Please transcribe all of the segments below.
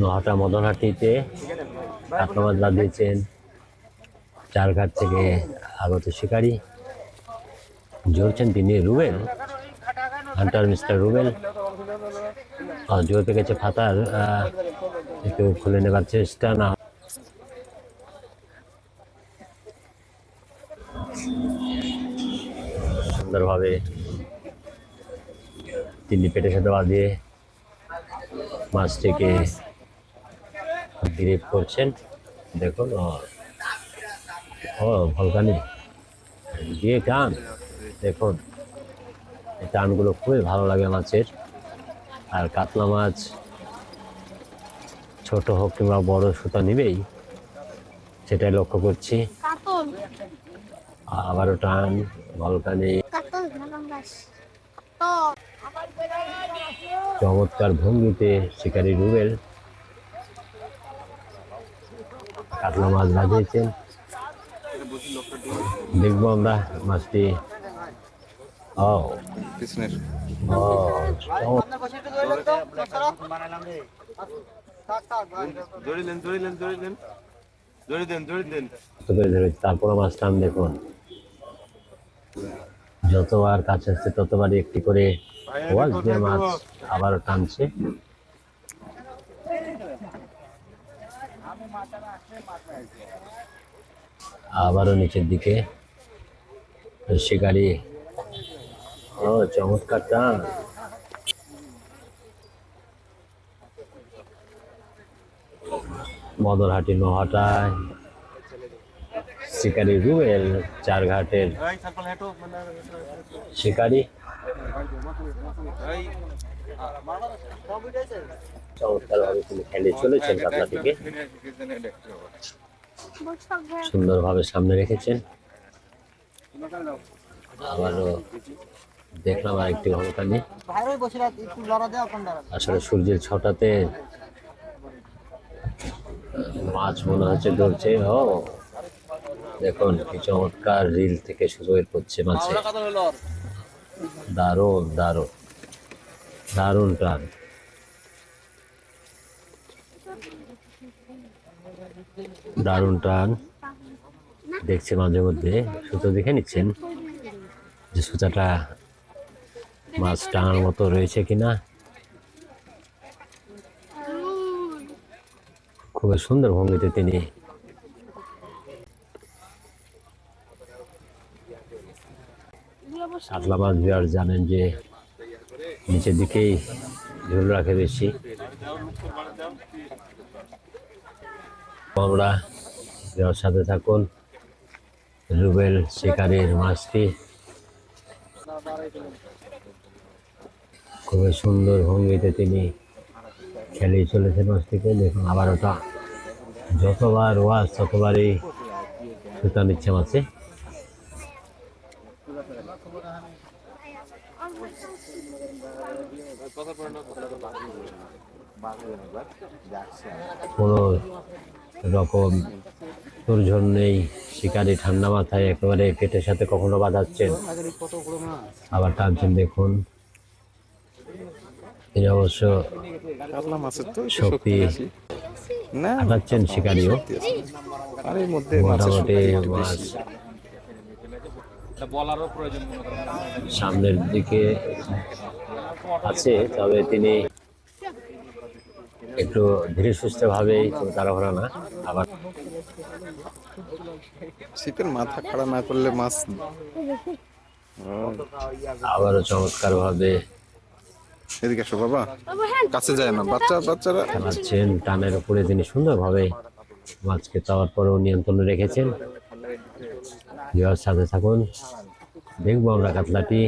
নহাটা মদনহাটিতে মাছ বাঁধিয়েছেন। চারঘাট থেকে আগত শিকারী। ঝরছেন তিনি রুবেল। Hunter mister Rubel. জোর পেয়ে ফাতার। একটু খুলে নেবার চেষ্টা না সুন্দরভাবে তিনি পেটের সাথে বাঁধিয়ে মাছটিকে গ্রিপ করছেন। দেখুন ও ভলকানি। দিয়ে টান দেখুন এই টানগুলো খুবই ভালো লাগে মাছের আর কাতলা মাছ ছোট হোক কিংবা বড় সুতা নিবেই সেটাই লক্ষ্য করছি। আবারও টান ভলকানি। চমৎকার ভঙ্গিতে শিকারী রুবেল কাতলা মাছ বাঁধিয়েছেন দেখব আমরা মাছটি। ও। তারপরে মাছ টান দেখুন। যতবার কাছে আসছে ততবারই একটি করে দিয়ে মাছ আবারও টানছে। আবারও নিচের দিকে। শিকারি ও চমৎকার টান। মদরহাটি নোহাটায়। শিকারি রুবেল চারঘাটের শিকারি। চমৎকারভাবে তিনি সুন্দরভাবে সামনে রেখেছেন। আবারও দেখলাম আর একটি ভলকানি বাইরে একটু লড়া দেওয়া আসলে সূর্যের ছটাতে মাছ মনে হচ্ছে ধরছে। ও, দেখুন, কি চমৎকার রিল থেকে শুরু পড়ছে মাছে। দারুণ দারুণ। দারুণ টান দারুণ টান। দেখছে মাঝে মধ্যে, সুতো দেখে নিচ্ছেন যে সুতাটা মাছ টানার মতো রয়েছে কিনা। খুবই সুন্দর ভঙ্গিতে তিনি মাছ বিহার জানেন যে নিচের দিকেই ঝুল রাখে বেশি। আমরা দেওয়ার সাথে থাকুন। রুবেল শিকারির মাছটি খুবই সুন্দর ভঙ্গিতে তিনি খেলেই চলেছেন মাছটিকে। দেখুন, আবার ওটা যতবার ওয়াজ ততবারই সুতা নিচ্ছে মাছে। কোনো রকম দুর্জন নেই শিকারি ঠান্ডা মাথায় একেবারে পেটের সাথে কখনো বাঁধাচ্ছেন। মাছ আবার টানছেন দেখুন। তিনি অবশ্য শক্তি। হাঁটাচ্ছেন শিকারিও। মোটামুটি শক্তি সামনের দিকে আছে তবে তিনি একটু ধীরে সুস্থ ভাবেই তাড়াহুড়া না আবার ছিপের মাথা খাড়া না করলে মাছ আবারও চমৎকার ভাবে এদিকে আসো বাবা কাছে যায় না। বাচ্চা বাচ্চারা খেলাচ্ছেন টানের উপরে তিনি সুন্দরভাবে মাছকে তাওয়ার পরেও নিয়ন্ত্রণে রেখেছেন। বিহার সাথে থাকুন দেখব আমরা কাতলাটি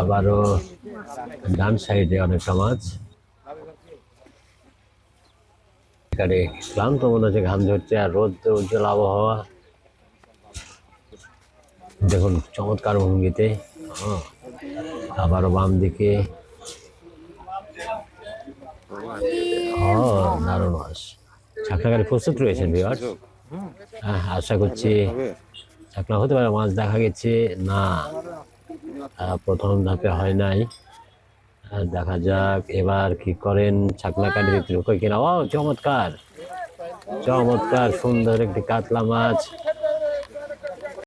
আবারও ডান সাইডে অনেকটা মাছ এখানে ক্লান্ত মনে হচ্ছে, ঘাম ঝরছে আর রোদ উজ্জ্বল আবহাওয়া। দেখুন, চমৎকার ভঙ্গিতে হ্যাঁ। আবারও বাম দিকে ও দারুণ মাছ ছাকলাকারে প্রস্তুত রয়েছেন বিহার হ্যাঁ আশা করছি ছাকলা হতে পারে মাছ দেখা গেছে। না প্রথম ধাপে হয় নাই। দেখা যাক এবার কি করেন ছাকনা কাটি দিতে কই কিনা? ও চমৎকার। চমৎকার, সুন্দর একটি কাতলা মাছ।